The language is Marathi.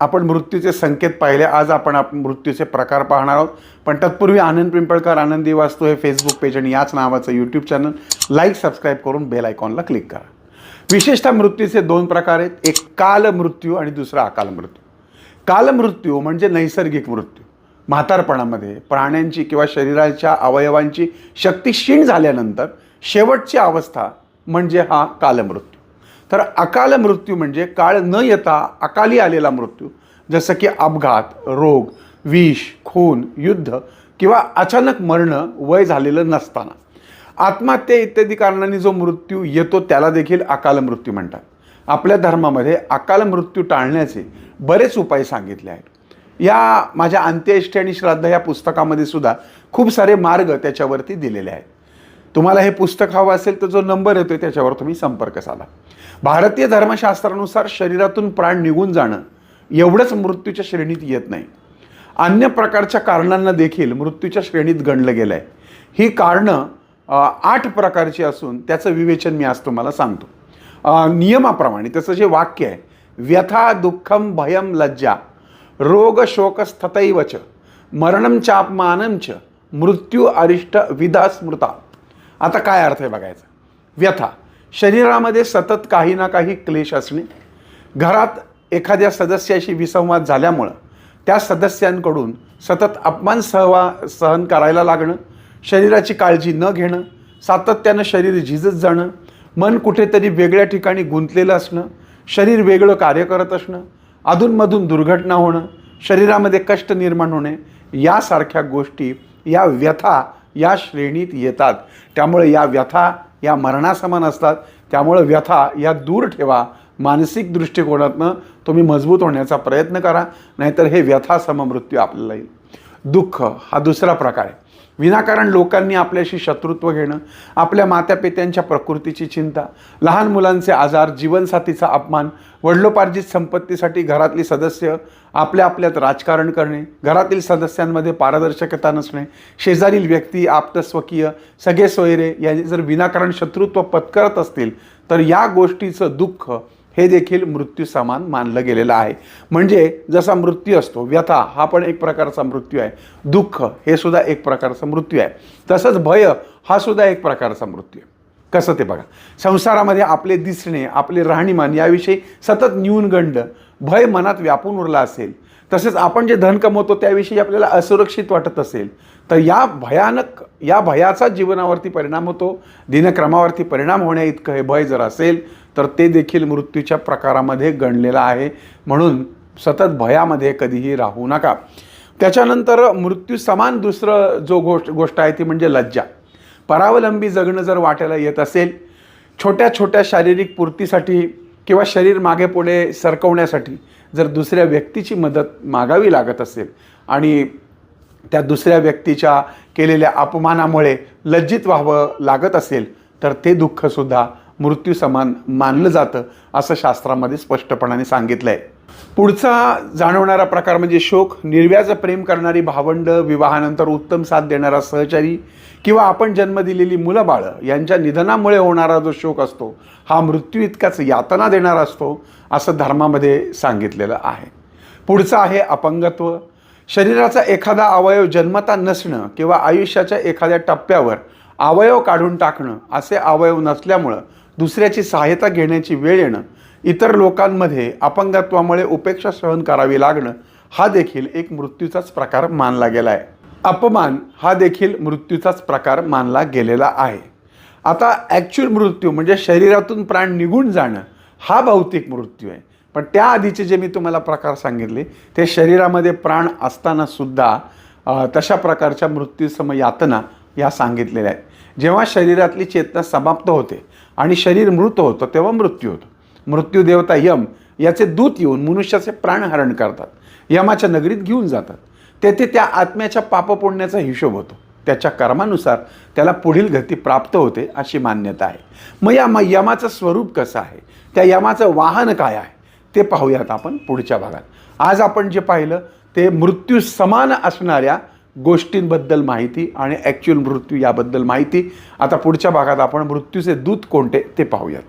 आपण मृत्यूचे संकेत पाहिले आज आपण आप मृत्यूचे प्रकार पाहणार आहोत. पण तत्पूर्वी आनंद पिंपळकर आनंदी वाचतो हे फेसबुक पेज आणि याच नावाचं यूट्यूब चॅनल लाईक सबस्क्राईब करून बेल आयकॉनला क्लिक करा. विशेषतः मृत्यूचे दोन प्रकार आहेत. एक काल मृत्यू आणि दुसरा अकाल मृत्यू. काल मृत्यू म्हणजे नैसर्गिक मृत्यू. म्हातारपणामध्ये प्राण्यांची किंवा शरीराच्या अवयवांची शक्ती क्षीण झाल्यानंतर शेवटची अवस्था म्हणजे हा कालमृत्यू तर अकाल मृत्यू म्हणजे काळ न येता अकाली आलेला मृत्यू. जसं की अपघात रोग विष खून युद्ध किंवा अचानक मरणं वय झालेलं नसताना. आत्महत्या इत्यादी कारणांनी जो मृत्यू येतो त्याला देखील अकाल मृत्यू म्हणतात. आपल्या धर्मामध्ये अकाल मृत्यू टाळण्याचे बरेच उपाय सांगितले आहेत. या माझ्या अंत्येष्टी आणि श्राद्ध या पुस्तकामध्ये सुद्धा खूप सारे मार्ग त्याच्यावरती दिलेले आहेत. तुम्हाला हे पुस्तक हवं असेल तर जो नंबर येतो त्याच्यावर तुम्ही संपर्क साधा. भारतीय धर्मशास्त्रानुसार शरीरातून प्राण निघून जाणं एवढंच मृत्यूच्या श्रेणीत येत नाही. अन्य प्रकारच्या कारणांना देखील मृत्यूच्या श्रेणीत गणलं गेलं आहे ही कारणं आठ प्रकारची असून त्याचं विवेचन मी आज तुम्हाला सांगतो. नियमाप्रमाणे त्याचं जे वाक्य आहे व्यथा दुःखम भयम लज्जा रोग शोक स्थतैवच मरणम चापमानम च मृत्यू अरिष्ट विधा स्मृता आता काय अर्थ आहे बघायचा? व्यथा. शरीरामध्ये सतत काही ना काही क्लेश असणे घरात एखाद्या सदस्याशी विसंवाद झाल्यामुळं त्या सदस्यांकडून सतत अपमान सहवा सहन करायला लागणं शरीराची काळजी न घेणं सातत्यानं शरीर झिजत जाणं मन कुठेतरी वेगळ्या ठिकाणी गुंतलेलं असणं शरीर वेगळं कार्य करत असणं अधूनमधून दुर्घटना होणं शरीरामध्ये कष्ट निर्माण होणे यासारख्या गोष्टी या व्यथा या श्रेणीत येतात. त्यामुळे या व्यथा या मरणासमान असतात त्यामुळं व्यथा या दूर ठेवा. मानसिक दृष्टिकोनातनं तुम्ही मजबूत होण्याचा प्रयत्न करा नाहीतर हे व्यथा सममृत्यू आपल्याला येईल. दुःख हा दुसरा प्रकार आहे. विनाकारण लोकांनी आपल्याशी शत्रुत्व घेणं आपल्या मात्यापित्यांच्या प्रकृतीची चिंता लहान मुलांचे आजार जीवनसाथीचा अपमान वडिलोपार्जित संपत्तीसाठी घरातली सदस्य आपल्या आपल्यात राजकारण करणे घरातील सदस्यांमध्ये पारदर्शकता नसणे शेजारील व्यक्ती आप्तस्वकीय सगळे सोयरे यांनी जर विनाकारण शत्रुत्व पत्करत असतील तर या गोष्टीचं दुःख हे देखील मृत्यू समान मानलं गेलेलं आहे. म्हणजे जसा मृत्यू असतो व्यथा हा पण एक प्रकारचा मृत्यू आहे. दुःख हे सुद्धा एक प्रकारचा मृत्यू आहे. तसंच भय हा सुद्धा एक प्रकारचा मृत्यू आहे. कसं ते बघा. संसारामध्ये आपले दिसणे आपले राहणीमान याविषयी सतत न्यूनगंड भय मनात व्यापून उरला असेल. तसेच आपण जे धन कमवतो त्याविषयी आपल्याला असुरक्षित वाटत असेल. तर या भयानक या भयाचा जीवनावरती परिणाम होतो. दिनक्रमावरती परिणाम होण्या इतकं हे भय जर असेल तर ते देखील मृत्यूच्या प्रकारामध्ये गणलेलं आहे. म्हणून सतत भयामध्ये कधीही राहू नका. त्याच्यानंतर मृत्यू समान दुसरं जो गोष्ट गोष्ट आहे ती म्हणजे लज्जा. परावलंबी जगणं जर वाटायला येत असेल छोट्या छोट्या शारीरिक पूर्तीसाठी किंवा शरीर मागे पुढे सरकवण्यासाठी जर दुसऱ्या व्यक्तीची मदत मागावी लागत असेल आणि त्या दुसऱ्या व्यक्तीच्या केलेल्या अपमानामुळे लज्जित व्हावं लागत असेल तर ते दुःखसुद्धा मृत्यू समान मानलं जातं असं शास्त्रामध्ये स्पष्टपणाने सांगितलं आहे पुढचा जाणवणारा प्रकार म्हणजे शोक निर्व्याज प्रेम करणारी भावंड विवाहानंतर उत्तम साथ देणारा सहचारी किंवा आपण जन्म दिलेली मुलं बाळं यांच्या निधनामुळे होणारा जो शोक असतो हा मृत्यू इतकाच यातना देणारा असतो असं धर्मामध्ये सांगितलेलं आहे. पुढचं आहे अपंगत्व. शरीराचा एखादा अवयव जन्मता नसणं किंवा आयुष्याच्या एखाद्या टप्प्यावर अवयव काढून टाकणं असे अवयव नसल्यामुळं दुसऱ्याची सहायता घेण्याची वेळ येणं इतर लोकांमध्ये अपंगत्वामुळे उपेक्षा सहन करावी लागणं हा देखील एक मृत्यूचाच प्रकार मानला गेला आहे. अपमान हा देखील मृत्यूचाच प्रकार मानला गेलेला आहे. आता ॲक्च्युअल मृत्यू म्हणजे शरीरातून प्राण निघून जाणं हा भौतिक मृत्यू आहे. पण त्याआधीचे जे मी तुम्हाला प्रकार सांगितले ते शरीरामध्ये प्राण असताना सुद्धा तशा प्रकारच्या मृत्यूसम यातना या सांगितलेल्या आहेत. जेव्हा शरीरातली चेतना समाप्त होते आणि शरीर मृत होतं तेव्हा मृत्यू होतो. मृत्यूदेवता यम याचे दूत येऊन मनुष्याचे प्राणहरण करतात. यमाच्या नगरीत घेऊन जातात. तेथे त्या आत्म्याच्या पापपुण्याचा हिशोब होतो. त्याच्या कर्मानुसार त्याला पुढील गती प्राप्त होते अशी मान्यता आहे. मग या म- यमाचं स्वरूप कसं आहे? त्या यमाचं वाहन काय आहे? ते पाहूयात आपण पुढच्या भागात. आज आपण जे पाहिलं ते मृत्यू समान असणाऱ्या गोष्टींबद्दल माहिती आणि ॲक्च्युअल मृत्यू याबद्दल माहिती. आता पुढच्या भागात आपण मृत्यूचे दूत कोणते ते पाहूयात.